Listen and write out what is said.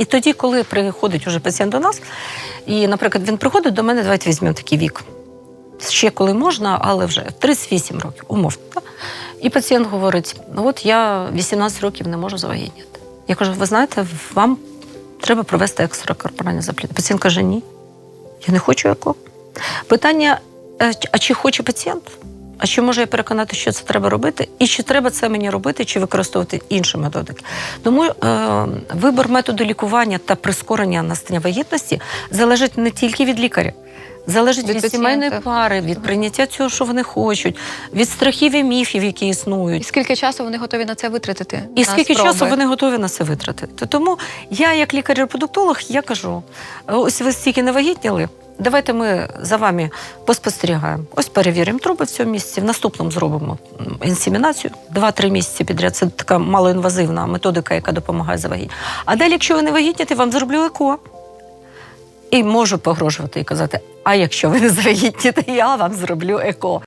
І тоді, коли приходить уже пацієнт до нас, і, наприклад, він приходить до мене, давайте візьмемо такий вік. Ще коли можна, але вже 38 років, умовно. І пацієнт говорить: ну от я 18 років не можу завагітніти. Я кажу, ви знаєте, вам треба провести екстракорпоральне запліднення. Пацієнт каже, ні, я не хочу еко. Питання: е, а чи хоче пацієнт? А чи можу я переконати, що це треба робити, і чи треба це мені робити, чи використовувати інші методики? Тому е, вибір методу лікування та прискорення настання вагітності залежить не тільки від лікаря, залежить Від від, сімейної пари, від прийняття цього, що вони хочуть, від страхів і міфів, які існують, І скільки часу вони готові на це витратити? І на скільки спроби? часу вони готові на це витратити? Тому я, як лікар-репродуктолог, я кажу: ось ви стільки не вагітніли. Давайте ми за вами поспостерігаємо. Ось перевіримо труби в цьому місці. В наступному зробимо інсемінацію 2-3 місяці підряд. Це така малоінвазивна методика, яка допомагає завагітні. А далі, якщо ви не вагітніте, вам зроблю еко. І можу погрожувати і казати: а якщо ви не завагітніте, я вам зроблю еко.